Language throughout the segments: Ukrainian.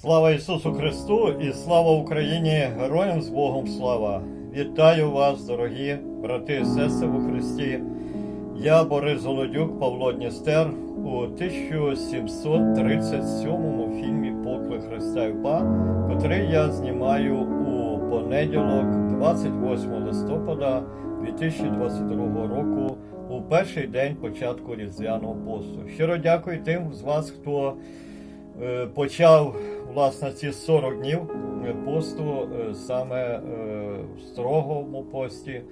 Слава Ісусу Христу і слава Україні! Героям з Богом слава! Вітаю вас, дорогі брати і сестри у Христі. Я Борис Голодюк, Павло Дністер у 1737 фільмі Поклик Христа і Па, котрий я знімаю у понеділок, 28 листопада 2022 року, у перший день початку Різдвяного посту. Щиро дякую тим з вас, хто е, почав власне ці 40 днів посту е, саме е, в строгому пості.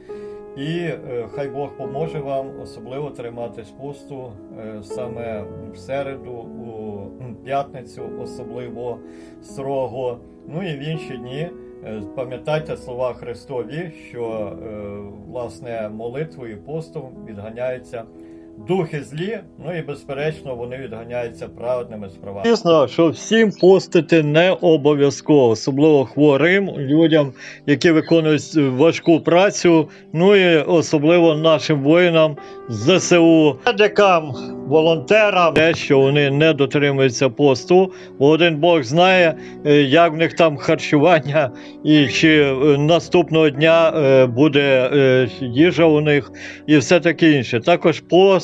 І е, хай Бог поможе вам особливо триматись посту саме в середу, у п'ятницю, особливо строго. Ну і в інші дні. Пам'ятайте слова Христові, що власне молитвою постом відганяються духи злі, ну і безперечно вони відганяються праведними справами. Звісно, що всім постити не обов'язково, особливо хворим людям, які виконують важку працю, ну і особливо нашим воїнам ЗСУ, медикам, волонтерам, те, що вони не дотримуються посту, один Бог знає, е, як в них там харчування, і чи е, наступного дня е, буде їжа у них, і все таке інше. Також пост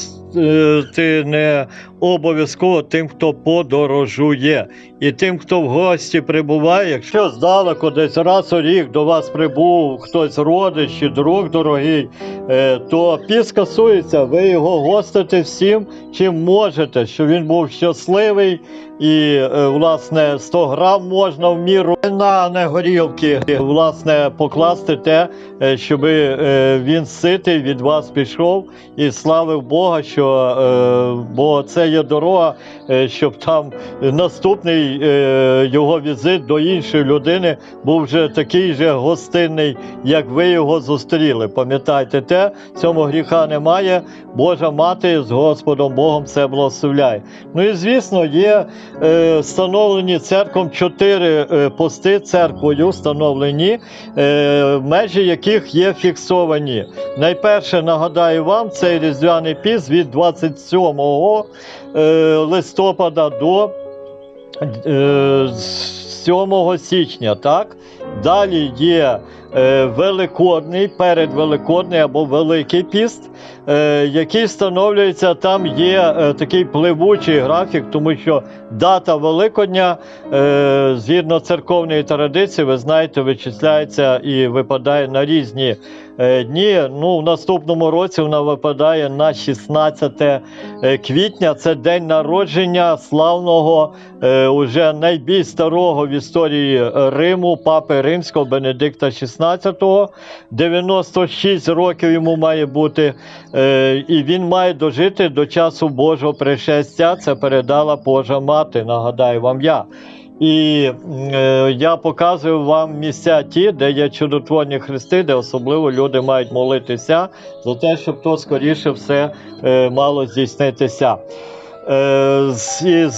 ти не обов'язково тим, хто подорожує, і тим, хто в гості прибуває. Якщо здалеку десь раз у рік до вас прибув хтось родич чи друг дорогий, е, то піс касується, ви його гостите всім, чим можете, щоб він був щасливий. І, е, власне, 100 грам можна в міру на не горілки, власне, покласти те, е, щоб е, він ситий від вас пішов і славив Бога, що е, бо це є дорога, е, щоб там наступний е, його візит до іншої людини був вже такий же гостинний, як ви його зустріли. Пам'ятайте те, цьому гріха немає. Божа мати з Господом Богом це благословляє. Ну і звісно, є е, встановлені церквом чотири пости церквою встановлені, межі яких є фіксовані. Найперше нагадаю вам цей різдвяний піс від 27 е, листопада до е, 7 січня. Так? Далі є е, Великодний, передвеликодний або Великий піст, е, який встановлюється, там є е, такий пливучий графік, тому що дата Великодня, е, згідно церковної традиції, ви знаєте, вичисляється і випадає на різні е, дні. Ну, в наступному році вона випадає на 16 е, квітня. Це день народження славного, е, уже найбільш старого в історії е, Риму, папи Римського Бенедикта XVI. 96 років йому має бути, е, і він має дожити до часу Божого пришестя. Це передала Божа мати, нагадаю вам я. І е, я показую вам місця ті, де є чудотворні хрести, де особливо люди мають молитися за те, щоб то скоріше все е, мало здійснитися. Е,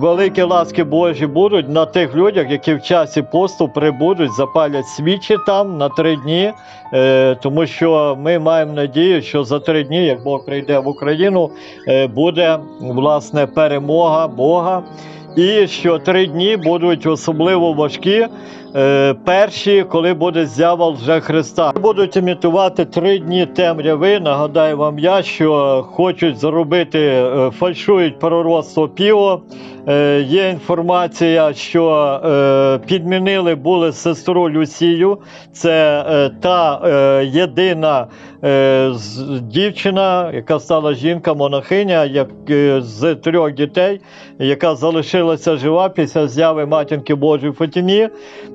великі ласки Божі будуть на тих людях, які в часі посту прибудуть, запалять свічі там на три дні, е, тому що ми маємо надію, що за три дні, як Бог прийде в Україну, е, буде власне перемога Бога. І що три дні будуть особливо важкі. Е, перші, коли буде з'ява вже Христа, будуть імітувати три дні темряви. Нагадаю вам я, що хочуть зробити, е, фальшують пророцтво піво. Е, є інформація, що підмінили були сестру Люсію. Це та єдина дівчина, яка стала жінка, монахиня, як з трьох дітей, яка залишилася жива після зяви матінки Божої Фатімі.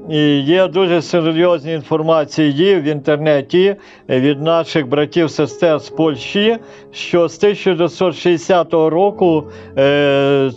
Є дуже серйозні інформації в інтернеті від наших братів сестер з Польщі, що з 1960 року е,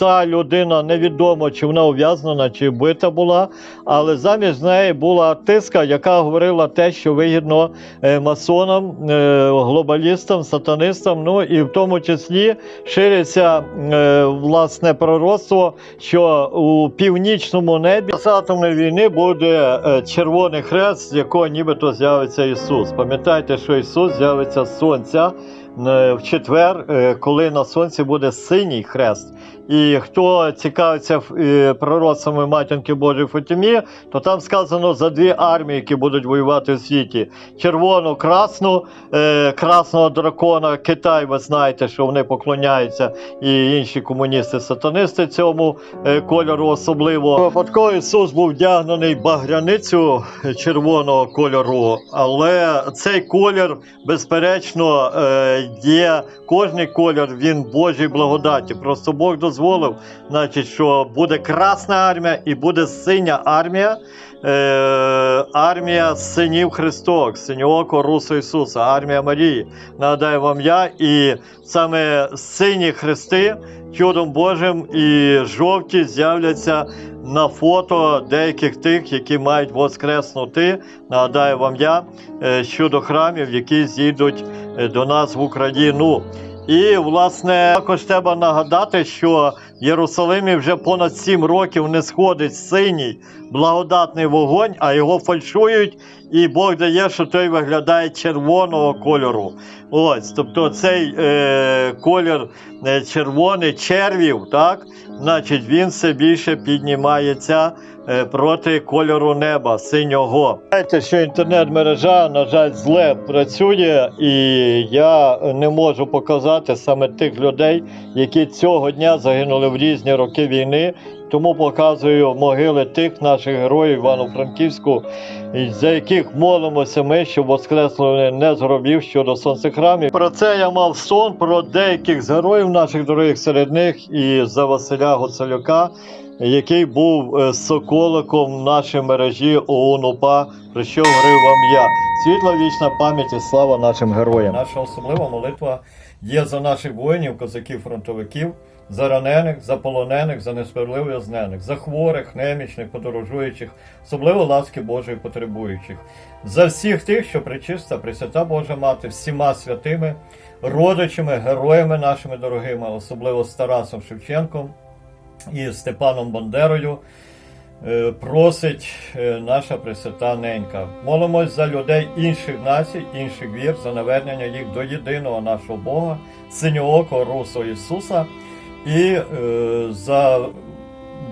та людина невідомо, чи вона ув'язнена, чи вбита була, але замість неї була тиска, яка говорила те, що вигідно е, масонам, е, глобалістам, сатанистам, ну і в тому числі шириться е, власне пророцтво, що у північному небі з атомної війни буде червоний хрест, з якого нібито з'явиться Ісус. Пам'ятайте, що Ісус з'явиться з сонця. В четвер, коли на сонці буде синій хрест, І хто цікавиться е, пророцтвами матінки Божої Фатімі, то там сказано за дві армії, які будуть воювати в світі: червону, красну, е, красного дракона, Китай, ви знаєте, що вони поклоняються, і інші комуністи-сатанисти цьому е, кольору особливо. Випадково Ісус був вдягнений багряницю червоного кольору, але цей колір, безперечно, є кожний колір, він Божій благодаті. Просто Бог дозволив, значить, що буде красна армія і буде синя армія. Е, армія синів Христок, синього Русу Ісуса, армія Марії. Нагадаю вам я, і саме сині хрести чудом Божим і жовті з'являться на фото деяких тих, які мають воскреснути. Нагадаю вам я е, щодо храмів, які зійдуть е, до нас в Україну. І, власне, також треба нагадати, що Єрусалимі вже понад сім років не сходить синій благодатний вогонь, а його фальшують, і Бог дає, що той виглядає червоного кольору. Ось, тобто цей е, колір е, червоний червів, так, значить він все більше піднімається е, проти кольору неба синього. Знаєте, що інтернет-мережа, на жаль, зле працює, і я не можу показати саме тих людей, які цього дня загинули в різні роки війни. Тому показую могили тих наших героїв Івано-Франківську, за яких молимося ми, щоб воскресли не з гробів щодо сонцехрамів. Про це я мав сон про деяких з героїв наших дорогих серед них і за Василя Гоцелюка, який був е, соколиком в нашій мережі ОУН УПА, про що говорив вам я. Світла вічна пам'ять і слава нашим героям. Наша особлива молитва є за наших воїнів, козаків, фронтовиків, за ранених, за несправедливо в'язнених, за хворих, немічних, подорожуючих, особливо ласки Божої потребуючих, за всіх тих, що причиста, Пресвята Божа Мати, всіма святими, родичами, героями нашими дорогими, особливо з Тарасом Шевченком і Степаном Бандерою. е, Просить е, наша Пресвята Ненька. Молимось за людей інших націй, інших вір, за навернення їх до єдиного нашого Бога, синьоокого Русу Ісуса, і е, за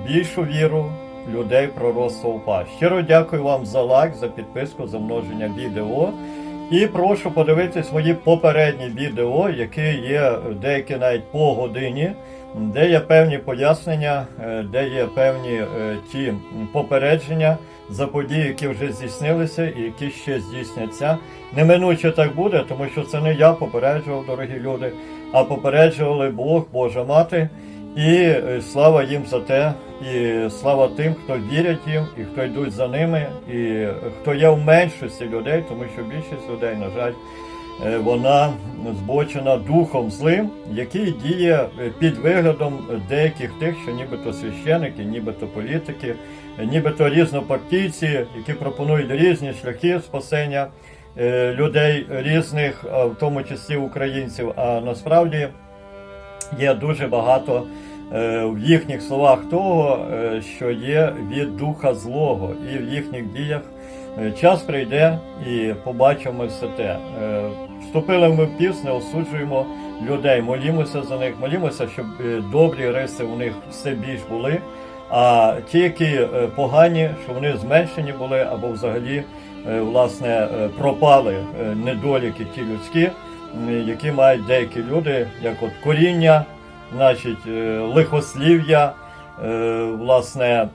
більшу віру людей пророцтва УПА. Щиро дякую вам за лайк, за підписку, за множення відео. І прошу подивитись мої попередні відео, які є деякі навіть по годині, де є певні пояснення, е, де є певні е, ті попередження за події, які вже здійснилися і які ще здійсняться. Неминуче так буде, тому що це не я попереджував, дорогі люди, а попереджували Бог, Божа Мати. І е, слава їм за те, і слава тим, хто вірять їм, і хто йдуть за ними, і е, хто є в меншості людей, тому що більшість людей, на жаль, вона збочена духом злим, який діє е, під виглядом деяких тих, що нібито священики, нібито політики, е, нібито різнопартійці, які пропонують різні шляхи спасення е, людей різних, в тому числі українців. А насправді є дуже багато е, в їхніх словах того, е, що є від духа злого, і в їхніх діях е, час прийде і побачимо все те. Е, Вступили ми в піс, не осуджуємо людей, молімося за них, молімося, щоб е, добрі риси у них все більш були. А ті, які е, погані, що вони зменшені були або взагалі е, власне е, пропали е, недоліки ті людські, які мають деякі люди, як от коріння, значить, е, лихослів'я, е, власне,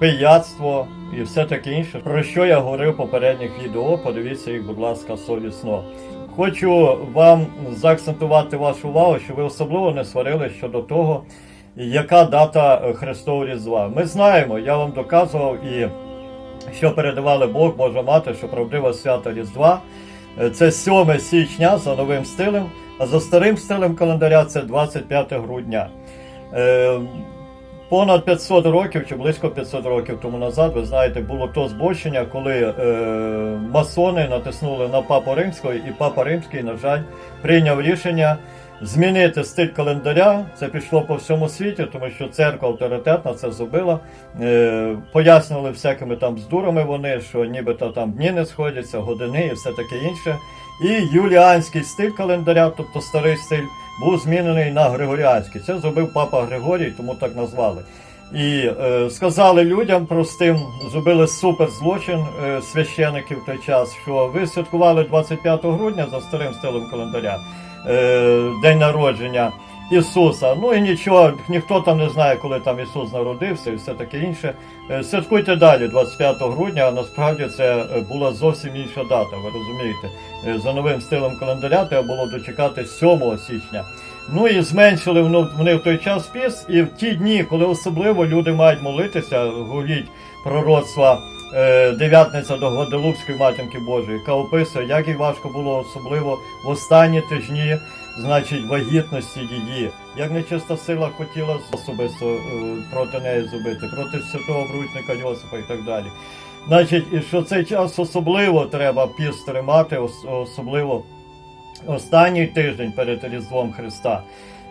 пияцтво і все таке інше. Про що я говорив в попередніх відео, подивіться їх, будь ласка, совісно. Хочу вам заакцентувати вашу увагу, що ви особливо не сварили щодо того, яка дата е, Христового Різдва. Ми знаємо, я вам доказував і що передавали Бог, Божа Мати, що правдива свята Різдва. Е, Це 7 січня за новим стилем, а за старим стилем календаря це 25 грудня. Понад 500 років чи близько 500 років тому назад, ви знаєте, було то збочення, коли е, масони натиснули на папу римського, і папа римський, на жаль, прийняв рішення змінити стиль календаря. Це пішло по всьому світі, тому що церква авторитетна це зробила. Е, пояснили всякими там бздурами вони, що нібито там дні не сходяться, години і все таке інше. І юліанський стиль календаря, тобто старий стиль, був змінений на Григоріанський. Це зробив папа Григорій, тому так назвали. І е, сказали людям простим, зробили супер злочин е, священиків в той час, що ви святкували 25 грудня за старим стилем календаря, е, день народження Ісуса. Ну і нічого, ніхто там не знає, коли там Ісус народився і все таке інше. Е, Святкуйте далі, 25 грудня, а насправді це е, була зовсім інша дата, ви розумієте. Е, За новим стилем календаря треба було дочекати 7 січня. Ну і зменшили вони, в той час піс, і в ті дні, коли особливо люди мають молитися, говоріть пророцтва дев'ятниця до Гваделупської матінки Божої, яка описує, як їй важко було особливо в останні тижні, значить, вагітності її. Як нечиста сила хотіла особисто е, проти неї зробити, проти святого брутника Йосипа і так далі. Значить, і що цей час особливо треба піс тримати, особливо останній тиждень перед Різдвом Христа.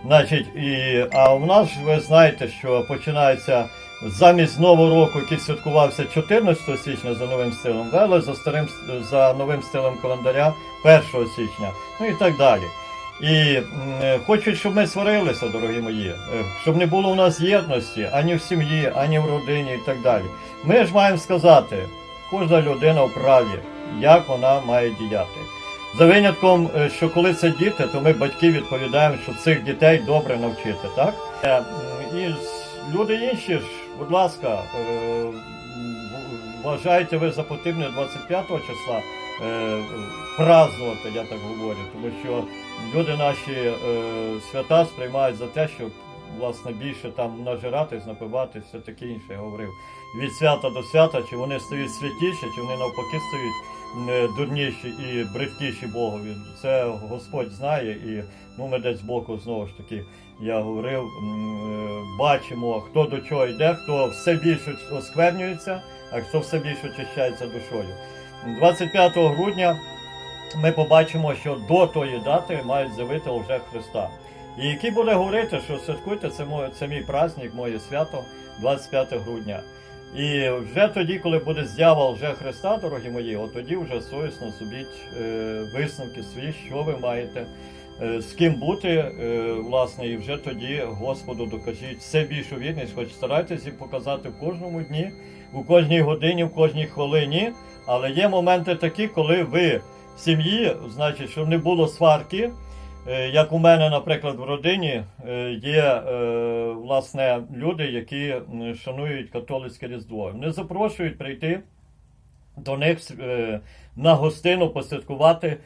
Значить, і, а в нас ви знаєте, що починається замість Нового року, який святкувався 14 січня за новим стилем, вели за старим за новим стилем календаря 1 січня, ну і так далі. І хочуть, щоб ми сварилися, дорогі мої, е, щоб не було у нас єдності ані в сім'ї, ані в родині і так далі. Ми ж маємо сказати, кожна людина в праві, як вона має діяти. За винятком, е, що коли це діти, то ми батьки відповідаємо, що цих дітей добре навчити, так? Е, І люди інші ж, будь ласка, вважаєте ви за потрібне 25 числа празднувати, я так говорю, тому що люди наші е, свята сприймають за те, щоб власне більше там нажиратись, напиватись, все таке інше, я говорив. Від свята до свята, чи вони стають святіші, чи вони навпаки стають е, дурніші і бридкіші Богові. Це Господь знає, і ну, ми десь збоку знову ж таки, я говорив, е, бачимо, хто до чого йде, хто все більше осквернюється, а хто все більше очищається душою. 25 грудня ми побачимо, що до тої дати мають з'явити вже Христа. І який буде говорити, що святкуйте, це, мій, це мій праздник, моє свято 25 грудня. І вже тоді, коли буде з'ява вже Христа, дорогі мої, от тоді вже совісно зробіть е, висновки свої, що ви маєте, з ким бути, е, власне, і вже тоді Господу докажіть все більшу вірність, хоч старайтесь її показати в кожному дні, у кожній годині, в кожній хвилині. Але є моменти такі, коли ви в сім'ї, значить, щоб не було сварки. Е, Як у мене, наприклад, в родині е, є е, власне люди, які шанують католицьке різдво. Вони запрошують прийти до них е, на гостину посвяткувати.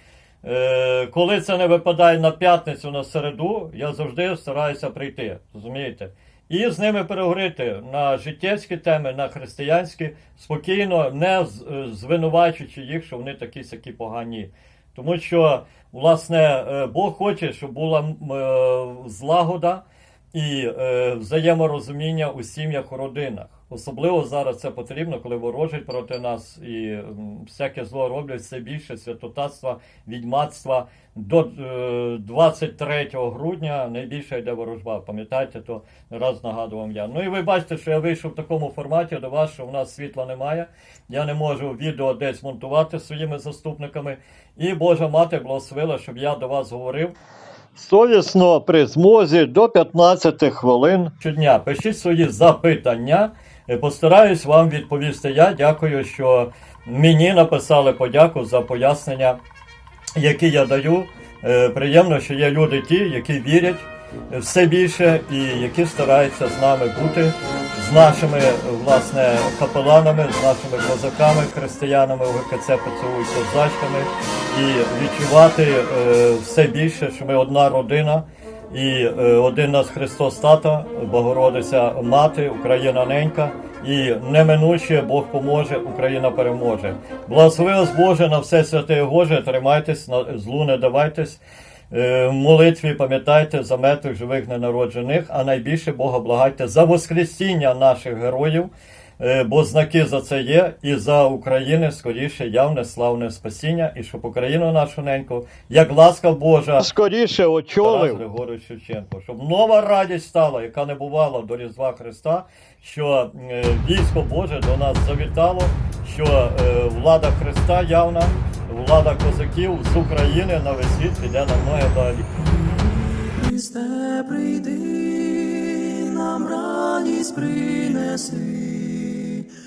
Е, Коли це не випадає на п'ятницю, на середу, я завжди стараюся прийти. Розумієте? І з ними переговорити на життєвські теми, на християнські, спокійно, не е, звинувачуючи їх, що вони такі сякі погані. Тому що, власне, е, Бог хоче, щоб була злагода і взаєморозуміння у сім'ях, у родинах. Особливо зараз це потрібно, коли ворожать проти нас і всяке зло роблять все більше святотатства, відьмацтва. До е, 23 грудня найбільше йде ворожба. Пам'ятаєте, то раз нагадував я. Ну і ви бачите, що я вийшов в такому форматі до вас, що в нас світла немає. Я не можу відео десь монтувати своїми заступниками. І Божа мати благословила, щоб я до вас говорив. Совісно при змозі до 15 хвилин щодня. Пишіть свої запитання. Е, Постараюсь вам відповісти. Я дякую, що мені написали подяку за пояснення, які я даю. Е, Приємно, що є люди ті, які вірять е, все більше і які стараються з нами бути, з нашими власне капеланами, з нашими козаками, християнами УГКЦ ПЦУ козачками, і відчувати все більше, що ми одна родина. І е, один нас Христос Тата, Богородиця Мати, Україна ненька, і неминуче Бог поможе, Україна переможе. Благослови вас Боже на все святе Боже, тримайтесь, на злу не давайтесь. Е, В молитві пам'ятайте за мертвих живих ненароджених, а найбільше Бога благайте за воскресіння наших героїв, бо знаки за це є, і за України скоріше явне славне спасіння, і щоб Україну нашу неньку, як ласка Божа, скоріше очолив Григорович Шевченко, щоб нова радість стала, яка не бувала до Різдва Христа, що е, військо Боже до нас завітало, що е, влада Христа явна, влада козаків з України на весь світ піде на многе далі. Христе, прийди, нам радість принеси,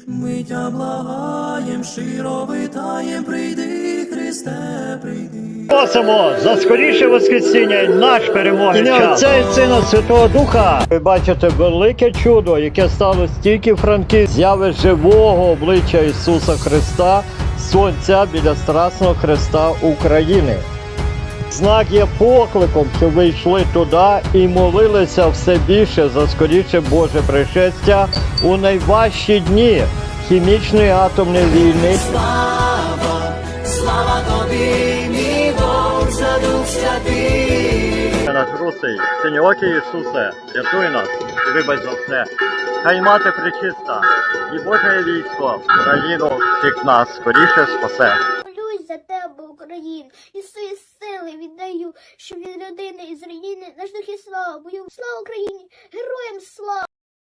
ми тя благаєм, щиро витаєм, прийди, Христе, прийди. Просимо за скоріше воскресіння наш перемоги. Ім'я Отця і Сина Святого Духа. Ви бачите велике чудо, яке стало стільки франків. Зяви живого обличчя Ісуса Христа, Сонця біля Страсного Христа України. Знак є покликом, щоб ви йшли туди і молилися все більше за скоріше Боже пришестя у найважчі дні хімічної атомної війни. Слава, слава тобі, мій Бог, за Дух Святий. Наш русий, синьоокий Ісусе, рятуй нас і вибач за все. Хай мати причиста, і Боже військо, країну всіх нас скоріше спасе. За тебе, Україну, і свої сили віддаю, щоб від людини і з країни наш і слава бою. Слава Україні! Героям слава!